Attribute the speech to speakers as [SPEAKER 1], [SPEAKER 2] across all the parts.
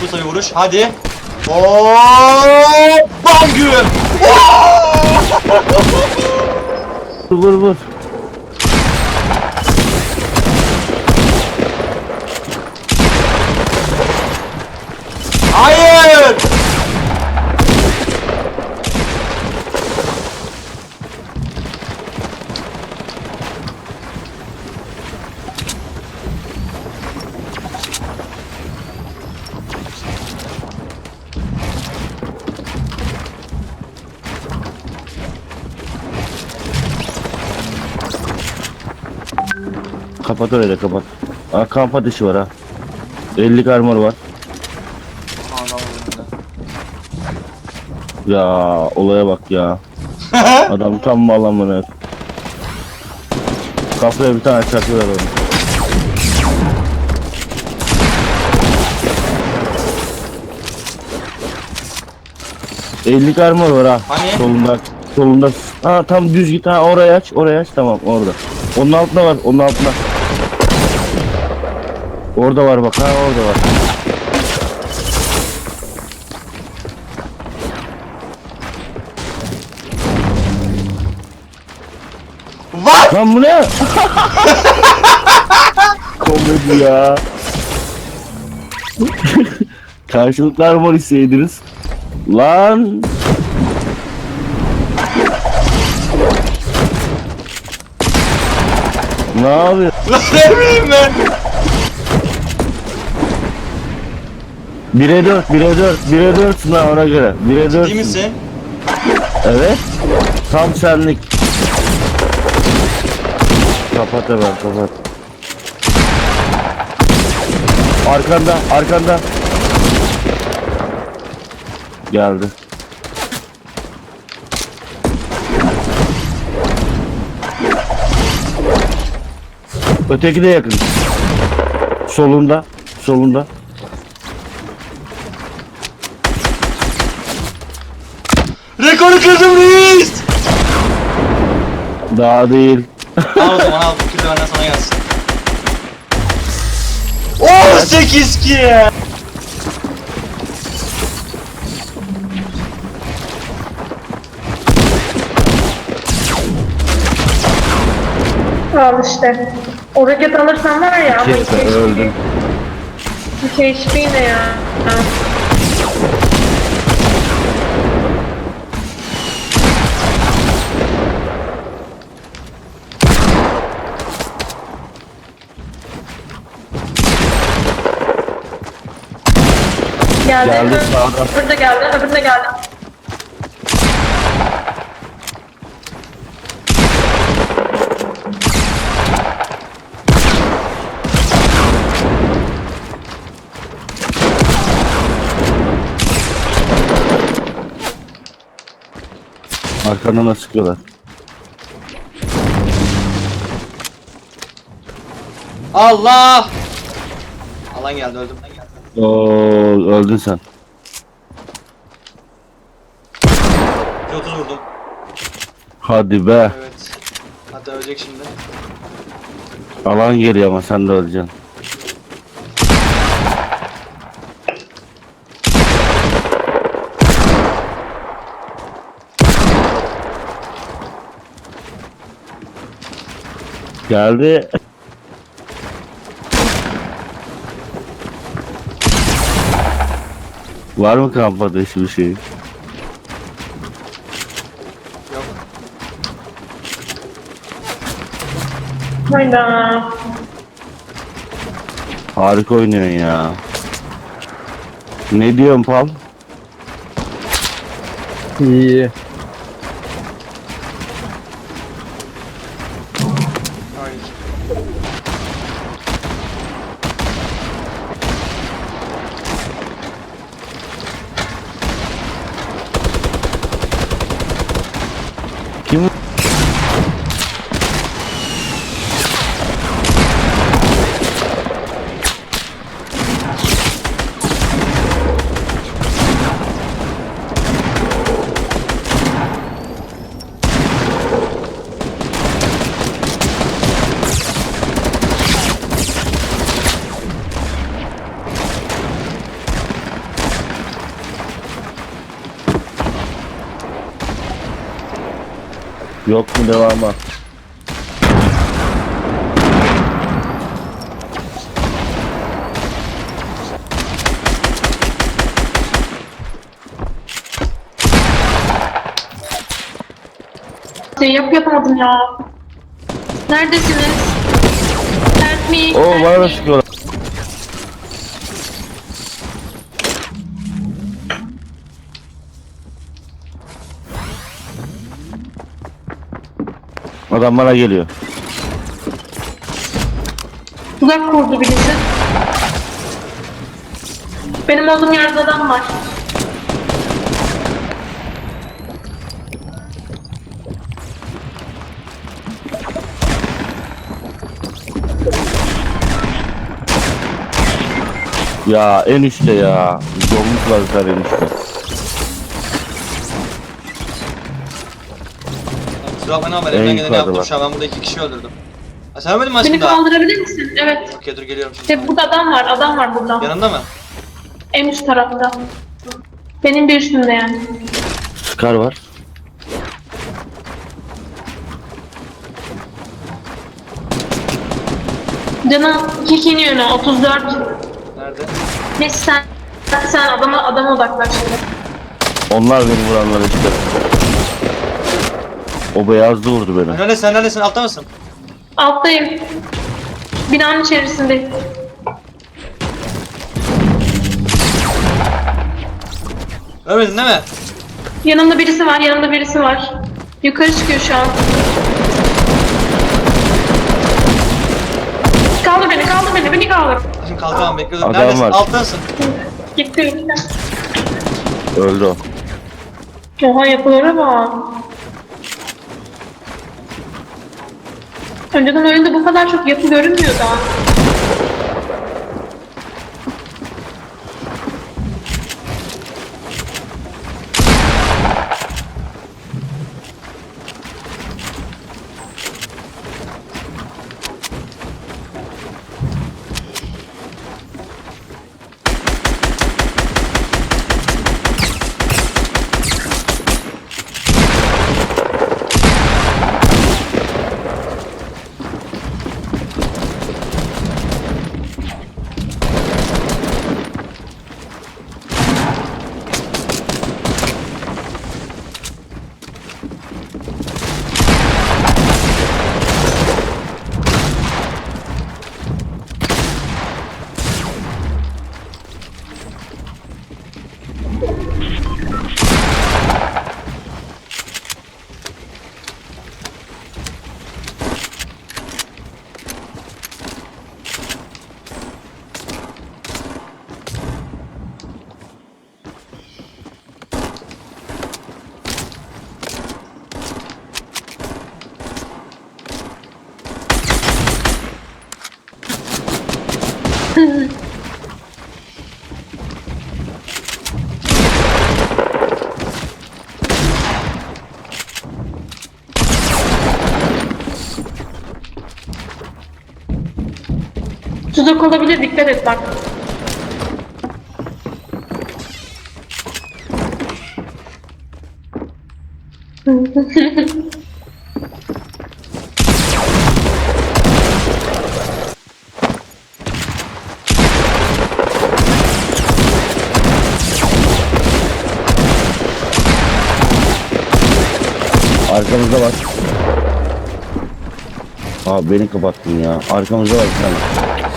[SPEAKER 1] kısa bir vuruş. Hadi. Oo! Bangü!
[SPEAKER 2] Vur vur.
[SPEAKER 1] Hayır!
[SPEAKER 2] Kapat öyle kapat. Aa, kamp ateşi var ha. 50 armor var.
[SPEAKER 1] Adam önünde.
[SPEAKER 2] Ya olaya bak ya. Adam tam malamını. Kafaya bir tane çakıyorlar onu. Ellik armor var ha.
[SPEAKER 1] Hani?
[SPEAKER 2] Solunda. Solunda. Ha tam düz git ha oraya aç. Oraya aç tamam orada. Onun altında var. Onun altında. Orada var bak ha orada var.
[SPEAKER 1] What?
[SPEAKER 2] Lan bu ne? Komedi ya. Karşılıklı armor isteydiniz. Lan. Ne yapıyor?
[SPEAKER 1] Lan ne bileyim ben?
[SPEAKER 2] 1'e 4, 1'e 4, 1'e 4 lan ona göre. 1'e 4.
[SPEAKER 1] İyi misin?
[SPEAKER 2] Evet. Tam senlik. Kapat hemen kapat. Arkanda, arkanda. Geldi. Öteki de yakın. Solunda, solunda.
[SPEAKER 1] Rekoru kırdım reis!
[SPEAKER 2] Daha değil.
[SPEAKER 1] al o zaman al. De benden sana gelsin. 18 kill!
[SPEAKER 3] Al işte. O roket alırsan var ya. ama
[SPEAKER 2] Kesin
[SPEAKER 3] iki
[SPEAKER 2] öldüm.
[SPEAKER 3] HP, iki HP ne ya? Ha. Geldi.
[SPEAKER 2] Geldi sağdan.
[SPEAKER 3] Öbürü de geldi. Öbürü de geldi.
[SPEAKER 2] Arkandan nasıl sıkıyorlar?
[SPEAKER 1] Allah! Alan geldi öldüm.
[SPEAKER 2] Oo, öldün sen.
[SPEAKER 1] 130 vurdum.
[SPEAKER 2] Hadi be.
[SPEAKER 1] Evet. Hatta ölecek şimdi.
[SPEAKER 2] Alan geliyor ama sen de öleceksin. Geldi. Var mı kamp ateşi bir şey?
[SPEAKER 1] Yok.
[SPEAKER 3] Hayda.
[SPEAKER 2] Harika oynuyorsun ya. Ne diyorsun Pal?
[SPEAKER 4] İyi.
[SPEAKER 2] Yok mu devamı?
[SPEAKER 3] Şey yap yapamadım ya. Neredesiniz? Help me.
[SPEAKER 2] Oo
[SPEAKER 3] help
[SPEAKER 2] bana da
[SPEAKER 3] me.
[SPEAKER 2] sıkıyorlar. Adam bana geliyor.
[SPEAKER 3] Tuzak kurdu birisi. Benim olduğum yerde adam var.
[SPEAKER 2] Ya en üstte ya. Zaten en üstte.
[SPEAKER 1] Kusura bakma?
[SPEAKER 2] En
[SPEAKER 1] Elimden geleni yaptım şu an. Ben burada iki kişi öldürdüm. Ha sen ölmedin mi
[SPEAKER 3] Beni
[SPEAKER 1] aslında?
[SPEAKER 3] kaldırabilir misin? Evet.
[SPEAKER 1] Okey dur geliyorum şimdi.
[SPEAKER 3] İşte burada adam var. Adam var burada.
[SPEAKER 1] Yanında mı?
[SPEAKER 3] En üst tarafta. Benim bir üstümde yani.
[SPEAKER 2] Scar var.
[SPEAKER 3] Canım kikini yönü 34.
[SPEAKER 1] Nerede?
[SPEAKER 3] Neyse sen sen adama adama odaklaş şimdi.
[SPEAKER 2] Onlar beni vuranlar işte. O beyazlı vurdu beni.
[SPEAKER 1] Sen neredesin? Sen neredesin? Altta mısın?
[SPEAKER 3] Alttayım. Binanın içerisindeyim.
[SPEAKER 1] Ölmedin değil mi?
[SPEAKER 3] Yanımda birisi var, yanımda birisi var. Yukarı çıkıyor şu an. Kaldır beni, kaldır beni, beni kaldır.
[SPEAKER 1] Şimdi kalkamam bekle dur.
[SPEAKER 2] Adam
[SPEAKER 1] Neredesin?
[SPEAKER 2] var.
[SPEAKER 1] Alttasın.
[SPEAKER 3] Gitti, gitti.
[SPEAKER 2] Öldü o.
[SPEAKER 3] Oha yapılara bak. Önceden oyunda bu kadar çok yapı görünmüyordu ha. Tuzak olabilir, dikkat et bak.
[SPEAKER 2] Arkamızda var. Aa beni kapattın ya. Arkamızda var bir tane.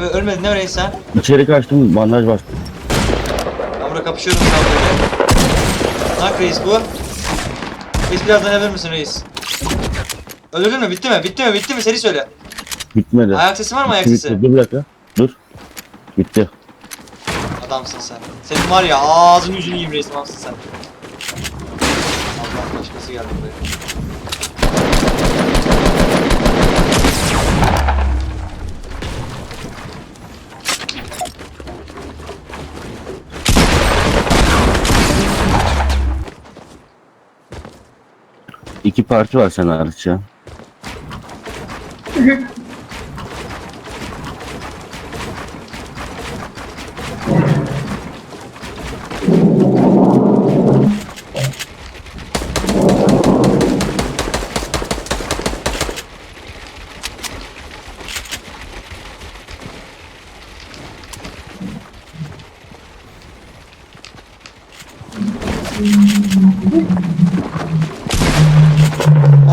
[SPEAKER 1] Ö- ölmedin reis sen?
[SPEAKER 2] İçeri kaçtım bandaj bastım.
[SPEAKER 1] Ben burada kapışıyorum şu an böyle. Nak reis bu. Reis biraz dayanabilir misin reis? Öldürdün mü? Bitti mi? Bitti mi? Bitti mi? Seri söyle.
[SPEAKER 2] Bitmedi.
[SPEAKER 1] Ayak sesi var mı ayak
[SPEAKER 2] Bitti,
[SPEAKER 1] sesi?
[SPEAKER 2] bitti. Dur bir dakika. Dur. Bitti.
[SPEAKER 1] Adamsın sen. Senin var ya ağzını yüzünü yiyeyim reis adamsın sen. Allah başkası geldi buraya.
[SPEAKER 2] İki parti var sen hariç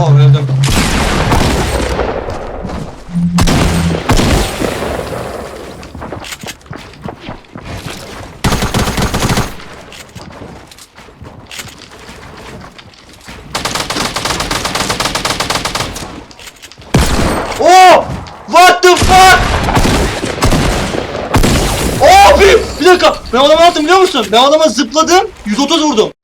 [SPEAKER 2] ya.
[SPEAKER 1] Oh öldüm. Oh! What the fuck? Oh bir, dakika. Ben adamı ne yaptım biliyor musun? Ben adama zıpladım. 130 vurdum.